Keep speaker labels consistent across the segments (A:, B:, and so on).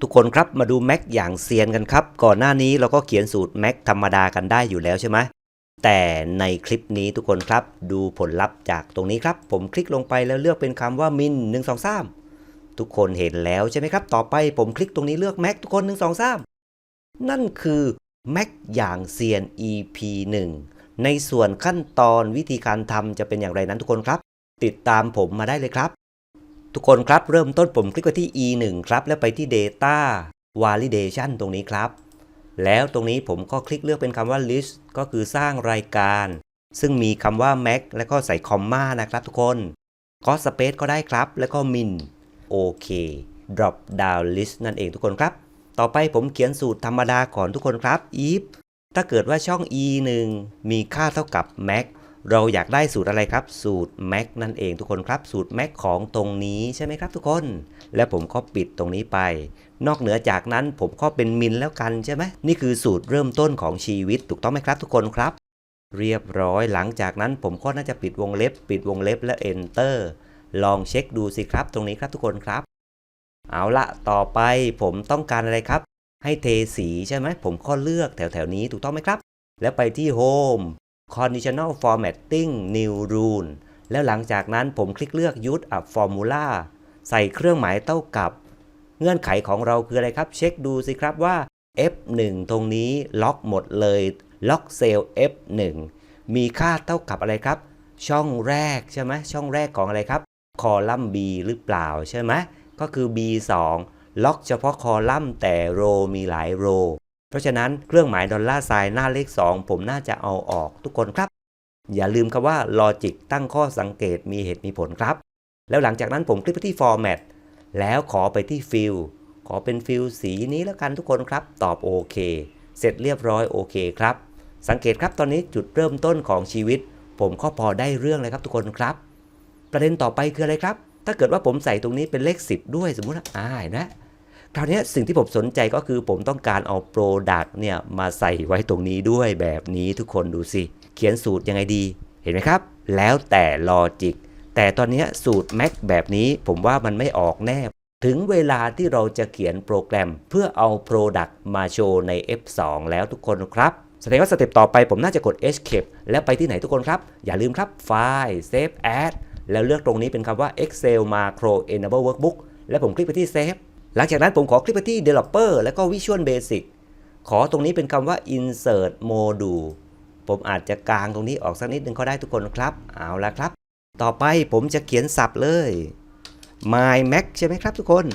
A: ทุกคนครับมาดู Mac อย่างเซียนกันครับ ก่อนหน้านี้เราก็เขียนสูตร Mac ธรรมดากันได้อยู่แล้วใช่ไหมแต่ในคลิปนี้ทุกคนครับ ดูผลลัพธ์จากตรงนี้ครับ ผมคลิกลงไปแล้วเลือกเป็นคำว่า min 1 2 3 ทุกคนเห็นแล้วใช่ไหมครับ ต่อไปผมคลิกตรงนี้เลือก Mac ทุกคน 1 2 3 นั่นคือ Mac อย่างเซียน EP 1 ในส่วนขั้นตอนวิธีการทำจะเป็นอย่างไรนั้นทุกคนครับ ติดตามผมมาได้เลยครับ ทุกคนครับเริ่มต้นผมคลิกไปที่ e1 ครับแล้วไปที่ data validation ตรงนี้ครับ แล้วตรงนี้ผมก็คลิกเลือกเป็นคำว่า list ก็คือสร้างรายการ ซึ่งมีคำว่า mac แล้วก็ใส่คอมมานะครับทุกคนก็ space ก็ได้ครับ แล้วก็ min โอเค drop down list นั่นเองทุกคนครับ ต่อไปผมเขียนสูตรธรรมดาก่อนทุกคนครับ if ถ้าเกิดว่าช่อง e 1มีค่าเท่ากับ max เราอยากได้สูตรอะไรครับ สูตร max นั่นเองทุกคนครับ สูตร max ของตรงนี้ใช่ไหมครับทุกคน และผมก็ปิดตรงนี้ไป นอกเหนือจากนั้นผมก็เป็นมินแล้วกันใช่ไหมนี่คือสูตรเริ่มต้นของชีวิตถูกต้องไหมครับ ทุกคนครับ เรียบร้อยหลังจากนั้นผมก็น่าจะปิดวงเล็บ ปิดวงเล็บและ enter ลองเช็คดูสิครับ ตรงนี้ครับทุกคนครับ เอาละต่อไปผมต้องการอะไรครับ ให้เทสีใช่ไหมผมก็เลือกแถวๆนี้ถูกต้องไหมครับ แล้วไปที่ Home Conditional Formatting New Rule แล้วหลังจากนั้นผมคลิกเลือก Use a Formula ใส่เครื่องหมายเท่ากับ เงื่อนไขของเราคืออะไรครับ เช็คดูสิครับว่า F1 ตรงนี้ล็อกหมดเลย ล็อกเซลล์ F1 มีค่าเท่ากับอะไรครับ ช่องแรกใช่ไหมช่องแรกของอะไรครับ คอลัมน์ B หรือเปล่าใช่ไหมก็คือ B2 ล็อกเฉพาะคอลัมน์แต่โรมีหลายโร เพราะฉะนั้นเครื่องหมายดอลลาร์ไซน์หน้าเลข 2 ผมน่าจะเอาออกทุกคนครับ อย่าลืมคำว่า logic ตั้งข้อสังเกตมีเหตุมีผลครับ แล้วหลังจากนั้นผมคลิกไปที่ format แล้วขอไปที่ fill ขอเป็นฟิลสีนี้แล้วกันทุกคนครับ ตอบโอเค เสร็จเรียบร้อยโอเคครับ สังเกตครับตอนนี้จุดเริ่มต้นของชีวิต ผมก็พอได้เรื่องเลยครับทุกคนครับ ประเด็นต่อไปคืออะไรครับ ถ้าเกิดว่าผมใส่ตรงนี้เป็นเลข 10 ด้วยสมมุติว่าอ่าเห็นไหม คราวนี้สิ่งที่ผมสนใจก็คือผมต้องการเอา Product เนี่ยมาใส่ไว้ตรงนี้ด้วยแบบนี้ทุกคนดูสิ เขียนสูตรยังไงดีเห็นไหมครับ แล้วแต่ลอจิกแต่ตอนนี้สูตร Mac แบบนี้ผมว่ามันไม่ออกแน่ ถึงเวลาที่เราจะเขียนโปรแกรม เพื่อเอา Product มาโชว์ใน F2 แล้วทุกคนครับแสดงว่าสเต็ปต่อไปผมน่าจะกด Escape แล้วไปที่ไหนทุกคนครับ อย่าลืมครับไฟล์ Save As แล้วเลือกตรงนี้เป็นคำว่า Excel Macro Enable Workbook แล้วผมคลิกไปที่ Save หลังจากนั้นผมขอคลิกไปที่ Developer แล้วก็ Visual Basic ขอตรงนี้เป็นคำว่า Insert Module ผมอาจจะกางตรงนี้ออกสักนิดนึงก็ได้ทุกคนครับ เอาละครับ ต่อไปผมจะเขียนศัพท์เลย My Mac ใช่ไหมครับทุกคน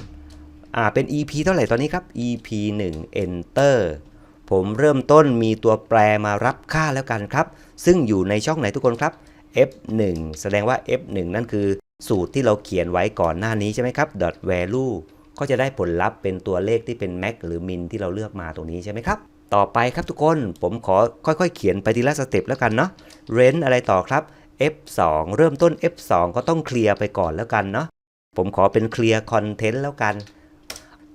A: อ่าเป็น EP เท่าไหร่ตอนนี้ครับ EP 1 Enter ผมเริ่มต้นมีตัวแปรมารับค่าแล้วกันครับ ซึ่งอยู่ในช่องไหนทุกคนครับ F1 แสดงว่า F1 นั่นคือสูตรที่เราเขียนไว้ก่อนหน้านี้ใช่ไหมครับ dot value ก็จะได้ผลลัพธ์เป็นตัวเลขที่เป็น max หรือ min ที่เราเลือกมาตรงนี้ใช่ไหมครับ ต่อไปครับทุกคนผมขอค่อยๆ เขียนไปทีละสเต็ปแล้วกันเนาะ range อะไรต่อครับ F2 เริ่มต้น F2 ก็ต้องเคลียร์ไปก่อนแล้วกันเนาะผมขอเป็นเคลียร์คอนเทนต์แล้วกัน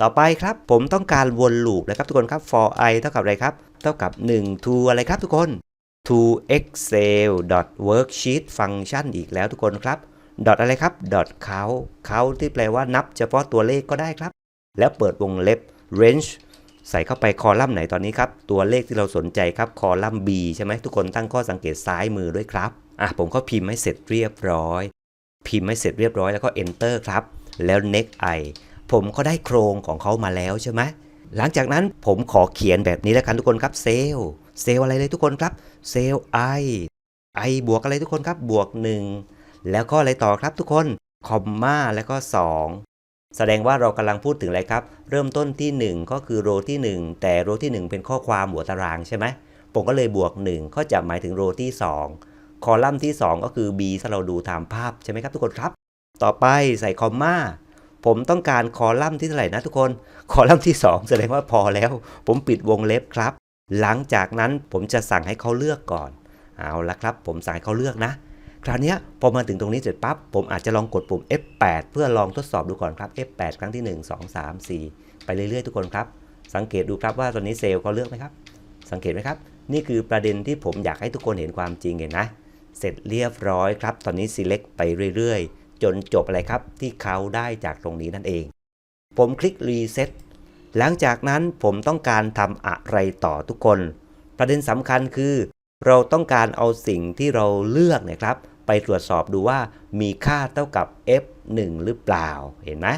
A: ต่อไปครับผมต้องการวนลูปนะครับทุกคนครับ for i เท่ากับอะไรครับ เท่ากับ 1 to อะไรครับทุกคน to excel dot worksheet function อีกแล้วทุกคนครับ dot อะไรครับ dot count count ที่แปลว่านับเฉพาะตัวเลขก็ได้ครับ แล้วเปิดวงเล็บ range ใส่เข้าไปคอลัมน์ไหนตอนนี้ครับ ตัวเลขที่เราสนใจครับคอลัมน์ B ใช่ไหมทุกคนตั้งข้อสังเกตซ้ายมือด้วยครับ อะผมก็พิมพ์ให้เสร็จเรียบร้อย พิมพ์ให้เสร็จเรียบร้อยแล้วก็ enter ครับ แล้ว next i ผมก็ได้โครงของเขามาแล้วใช่ไหมหลังจากนั้นผมขอเขียนแบบนี้แล้วกันทุกคนครับเซลเซลอะไรเลยทุกคนครับเซลล์ i i บวกอะไรทุกคนครับบวก 1 แล้วก็อะไรต่อครับทุกคนคอมมาแล้วก็ 2 แสดงว่าเรากำลังพูดถึงอะไรครับ เริ่มต้นที่ 1 ก็คือโรที่ 1 แต่โรที่ 1 เป็นข้อความหัวตารางใช่ไหมผมก็เลยบวก 1 ก็จะหมายถึงโรที่ 2 คอลัมน์ที่ 2 ก็คือ b ถ้าเราดูตามภาพใช่ไหมครับทุกคนครับ ต่อไปใส่คอมมาผมต้องการคอลัมน์ที่เท่าไหร่นะทุกคน คอลัมน์ที่ 2 แสดงว่าพอแล้ว ผมปิดวงเล็บครับ หลังจากนั้นผมจะสั่งให้เขาเลือกก่อน เอาละครับ ผมสั่งให้เขาเลือกนะ คราวนี้พอมาถึงตรงนี้เสร็จปั๊บผมอาจจะลองกดปุ่ม F8 เพื่อลองทดสอบดูก่อนครับ F8 ครั้งที่ 1 2 3 4 ไปเรื่อยๆ ทุกคนครับ สังเกตดูครับว่าตอนนี้เซลล์เขาเลือกไหมครับ สังเกตไหมครับ นี่คือประเด็นที่ผมอยากให้ทุกคนเห็นความจริงเห็นนะ เสร็จเรียบร้อยครับ ตอนนี้ select ไปเรื่อยๆ จนจบอะไรครับ ที่เขาได้จากตรงนี้นั่นเอง ผมคลิก reset หลังจากนั้นผมต้องการทำอะไรต่อทุกคน ประเด็นสำคัญคือ เราต้องการเอาสิ่งที่เราเลือกเนะครับ ไปตรวจสอบดูว่ามีค่าเท่ากับ f1 หรือเปล่า เห็นไหม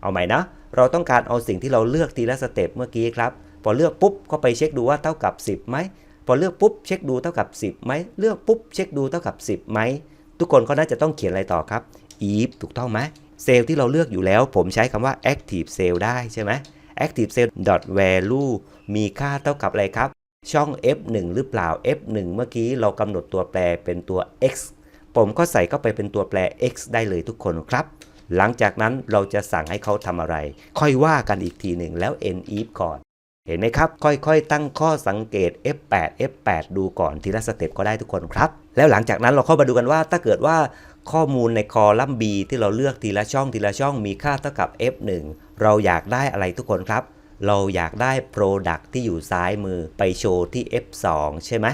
A: เอาใหม่นะ เราต้องการเอาสิ่งที่เราเลือกทีละสเต็ปเมื่อกี้ครับ พอเลือกปุ๊บก็ไปเช็คดูว่าเท่ากับ 10ไหม พอเลือกปุ๊บเช็คดูเท่ากับ 10ไหม เลือกปุ๊บเช็คดูเท่ากับ 10ไหม ทุกคนก็น่าจะต้องเขียนอะไรต่อครับ if ถูกต้องไหมเซลล์ที่เราเลือกอยู่แล้ว ผมใช้คำว่า active cell ได้ใช่ไหม active cell dot value มีค่าเท่ากับอะไรครับ ช่อง f1 หรือเปล่า f1 เมื่อกี้เรากำหนดตัวแปรเป็นตัว x ผมก็ใส่เข้าไปเป็นตัวแปร x ได้เลยทุกคนครับ หลังจากนั้นเราจะสั่งให้เขาทำอะไร ค่อยว่ากันอีกทีหนึ่งแล้ว n if ก่อน เห็นไหมครับ ค่อยๆ ตั้งข้อสังเกต f8 f8 ดูก่อนทีละสเต็ปก็ได้ทุกคนครับ แล้วหลังจากนั้นเราเข้ามาดูกันว่าถ้าเกิดว่าข้อมูลในคอลัมน์ B ที่เราเลือกทีละช่องทีละช่องมีค่าเท่ากับ f1 เราอยากได้อะไรทุกคนครับ เราอยากได้ Product ที่อยู่ซ้ายมือไปโชว์ที่ f2 ใช่ไหม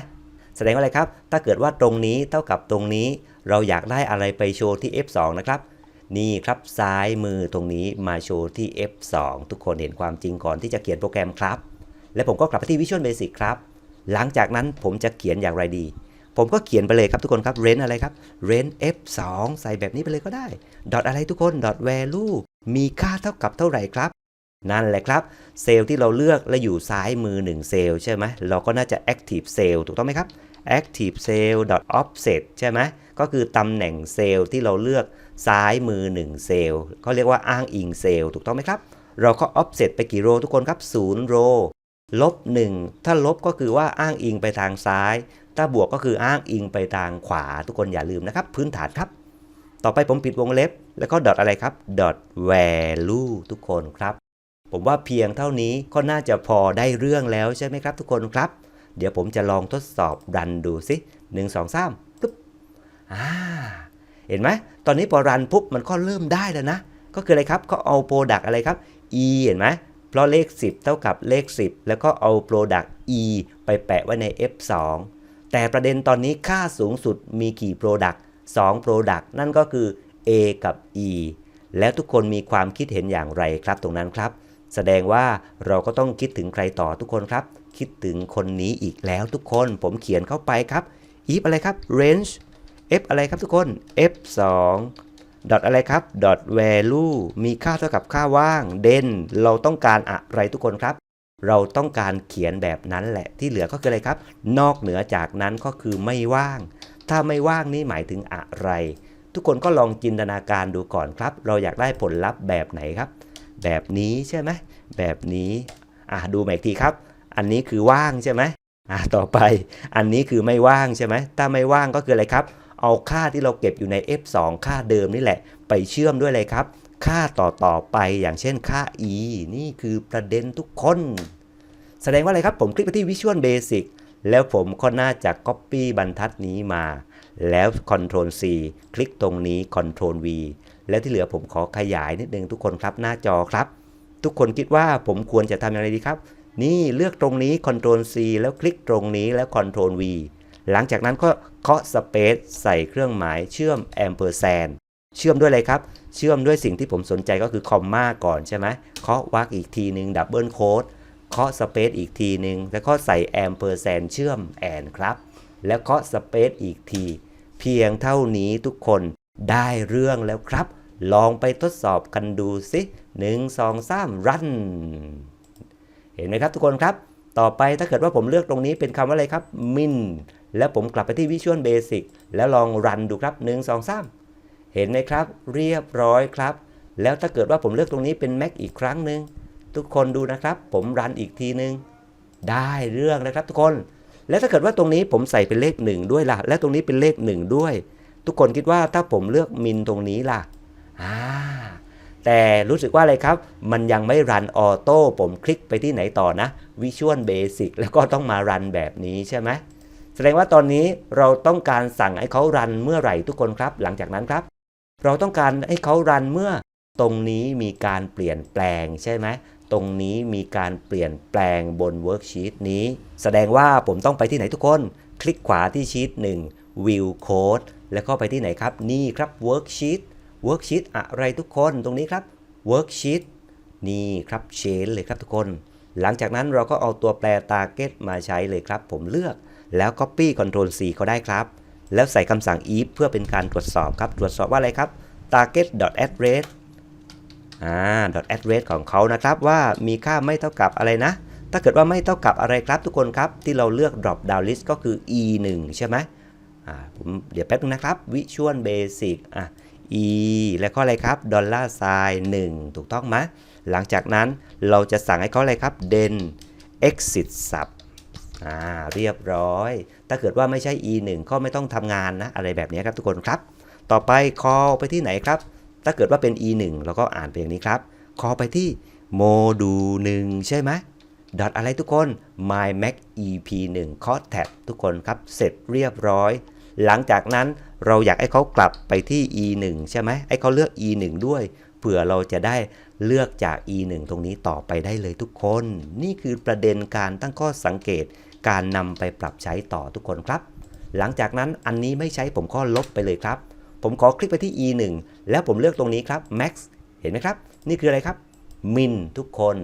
A: แสดงว่าอะไรครับ ถ้าเกิดว่าตรงนี้เท่ากับตรงนี้ เราอยากได้อะไรไปโชว์ที่ f2 นะครับ นี่ครับซ้ายมือตรงนี้มาโชว์ที่ f2 ทุกคนเห็นความจริงก่อนที่จะเขียนโปรแกรมครับ และผมก็กลับไปที่ Visual Basic ครับ หลังจากนั้นผมจะเขียนอย่างไรดี ผมก็เขียนไปเลยครับทุกคนครับ range อะไรครับ range f2 ใส่แบบนี้ไปเลยก็ได้ dot อะไรทุกคน dot value มีค่าเท่ากับเท่าไหร่ครับนั่นแหละครับ เซลล์ที่เราเลือกและอยู่ซ้ายมือ 1 เซลล์ใช่ไหมเราก็น่าจะ active cell ถูกต้องไหมครับ active cell dot offset ใช่ไหม ก็คือตำแหน่งเซลล์ที่เราเลือกซ้ายมือ 1 เซลล์เขาเรียกว่าอ้างอิงเซลล์ถูกต้องไหมครับ เราก็ offset ไปกี่โรทุกคนครับ0โรลบ1ถ้าลบก็คือว่าอ้างอิงไปทางซ้าย ถ้าบวกก็คืออ้างอิงไปทางขวาทุกคนอย่าลืมนะครับ พื้นฐานครับ ต่อไปผมปิดวงเล็บ แล้วก็ dot อะไรครับ dot value ทุกคนครับ ผมว่าเพียงเท่านี้ก็น่าจะพอได้เรื่องแล้วใช่ไหมครับ ทุกคนครับ เดี๋ยวผมจะลองทดสอบรันดูสิหนึ่งส อ่าเห็นไหมตอนนี้พอรันปุ๊บมันก็เริ่มได้แล้วนะ ก็คืออะไรครับก็เอาโปรดักอะไรครับ e เห็นไหมเพราะเลข 10 เท่ากับเลข 10 แล้วก็เอาโปรดัก e ไปแปะไว้ใน f2 แต่ประเด็นตอนนี้ค่าสูงสุดมีกี่โปรดัก2โปรดักนั่นก็คือ a กับ e แล้วทุกคนมีความคิดเห็นอย่างไรครับตรงนั้นครับ แสดงว่าเราก็ต้องคิดถึงใครต่อทุกคนครับ คิดถึงคนนี้อีกแล้วทุกคนผมเขียนเข้าไปครับ if อะไรครับ range f อะไรครับทุกคน f 2 dot อะไรครับ dot value มีค่าเท่ากับค่าว่าง den เราต้องการอะไรทุกคนครับ เราต้องการเขียนแบบนั้นแหละที่เหลือก็คืออะไรครับ นอกเหนือจากนั้นก็คือไม่ว่าง ถ้าไม่ว่างนี่หมายถึงอะไร ทุกคนก็ลองจินตนาการดูก่อนครับ เราอยากได้ผลลัพธ์แบบไหนครับ แบบนี้ใช่ไหมแบบนี้อะดูใหม่อีกทีครับ อันนี้คือว่างใช่ไหมอะต่อไป อันนี้คือไม่ว่างใช่ไหมถ้าไม่ว่างก็คืออะไรครับ เอาค่าที่เราเก็บอยู่ใน f2 ค่าเดิมนี่แหละ ไปเชื่อมด้วยเลยครับ ค่าต่อต่อไปอย่างเช่นค่า e นี่คือประเด็นทุกคน แสดงว่าอะไรครับผมคลิกไปที่ Visual Basic แล้วผมก็น่าจะ Copy บรรทัดนี้มา แล้ว Ctrl C คลิกตรงนี้ Ctrl V แล้วที่เหลือผมขอขยายนิดนึงทุกคนครับหน้าจอครับ ทุกคนคิดว่าผมควรจะทำอย่างไรดีครับ นี่เลือกตรงนี้ Ctrl C แล้วคลิกตรงนี้แล้ว Ctrl V หลังจากนั้นก็เคาะ Space ใส่เครื่องหมายเชื่อม Ampersand เชื่อมด้วยอะไรครับ เชื่อมด้วยสิ่งที่ผมสนใจก็คือคอมมาก่อนใช่ไหมเคาะวรรคอีกทีหนึ่งดับเบิลโค้ดเคาะ Space อีกทีหนึ่งแล้วก็ใส่ Ampersand เชื่อมแอนครับ แล้วเคาะ Space อีกที เพียงเท่านี้ทุกคนได้เรื่องแล้วครับ ลองไปทดสอบกันดูสิ1 2 3รันเห็นไหมครับทุกคนครับ ต่อไปถ้าเกิดว่าผมเลือกตรงนี้เป็นคำว่าอะไรครับ min แล้วผมกลับไปที่ Visual Basic แล้วลองรันดูครับ 1 2 3 เห็นไหมครับ เรียบร้อยครับ แล้วถ้าเกิดว่าผมเลือกตรงนี้เป็น Mac อีกครั้งหนึ่งทุกคนดูนะครับ ผมรันอีกทีหนึ่งได้เรื่องนะครับทุกคน แล้วถ้าเกิดว่าตรงนี้ผมใส่เป็นเลขหนึ่งด้วยล่ะ และตรงนี้เป็นเลขหนึ่งด้วย ทุกคนคิดว่าถ้าผมเลือกมินตรงนี้ล่ะอ่าแต่รู้สึกว่าอะไรครับ มันยังไม่รันออโต้ผมคลิกไปที่ไหนต่อนะ Visual Basic แล้วก็ต้องมารันแบบนี้ใช่ไหม แสดงว่าตอนนี้เราต้องการสั่งให้เขารันเมื่อไหร่ทุกคนครับ หลังจากนั้นครับ เราต้องการให้เขารันเมื่อตรงนี้มีการเปลี่ยนแปลงใช่ไหมตรงนี้มีการเปลี่ยนแปลงบนเวิร์กชีตนี้ แสดงว่าผมต้องไปที่ไหนทุกคน คลิกขวาที่ชีต1 View Code แล้วก็ไปที่ไหนครับ นี่ครับ Worksheet Worksheet อะไรทุกคนตรงนี้ครับ Worksheet นี่ครับ change เลยครับทุกคน หลังจากนั้นเราก็เอาตัวแปร target มาใช้เลยครับ ผมเลือก แล้ว copy control C เขาได้ครับ แล้วใส่คำสั่ง if เพื่อเป็นการตรวจสอบครับ ตรวจสอบว่าอะไรครับ target address อ่า address ของเขานะครับว่ามีค่าไม่เท่ากับอะไรนะ ถ้าเกิดว่าไม่เท่ากับอะไรครับทุกคนครับ ที่เราเลือก drop down list ก็คือ e 1ใช่ไหมอ่าผมเดี๋ยวแป๊บนึงนะครับ visual basic อะ e แล้วก็อะไรครับ dollar sign 1ถูกต้องไหมหลังจากนั้นเราจะสั่งให้เขาอะไรครับ den exit sub อ่าเรียบร้อย ถ้าเกิดว่าไม่ใช่ e 1ก็ไม่ต้องทำงานนะ อะไรแบบนี้ครับทุกคนครับ ต่อไป call ไปที่ไหนครับ ถ้าเกิดว่าเป็น e 1เราก็อ่านไปอย่างนี้ครับ call ไปที่โมดูล1ใช่ไหมดอทอะไรทุกคน my mac ep 1 c o tab ทุกคนครับ เสร็จเรียบร้อย หลังจากนั้นเราอยากให้เขากลับไปที่ e 1ใช่ไหมให้เขาเลือก e 1ด้วยเผื่อเราจะได้เลือกจาก e 1ตรงนี้ต่อไปได้เลยทุกคน นี่คือประเด็นการตั้งข้อสังเกต การนำไปปรับใช้ต่อทุกคนครับ หลังจากนั้นอันนี้ไม่ใช้ผมก็ลบไปเลยครับ ผมขอคลิกไปที่ e 1 แล้วผมเลือกตรงนี้ครับ max เห็นไหมครับ นี่คืออะไรครับ min ทุกคน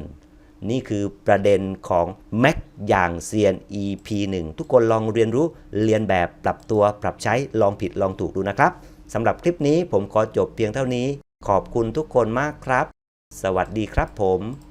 A: นี่คือประเด็นของ Mac อย่างเซียน EP 1ทุกคนลองเรียนรู้เรียนแบบปรับตัวปรับใช้ลองผิดลองถูกดูนะครับสำหรับคลิปนี้ผมขอจบเพียงเท่านี้ ขอบคุณทุกคนมากครับ สวัสดีครับผม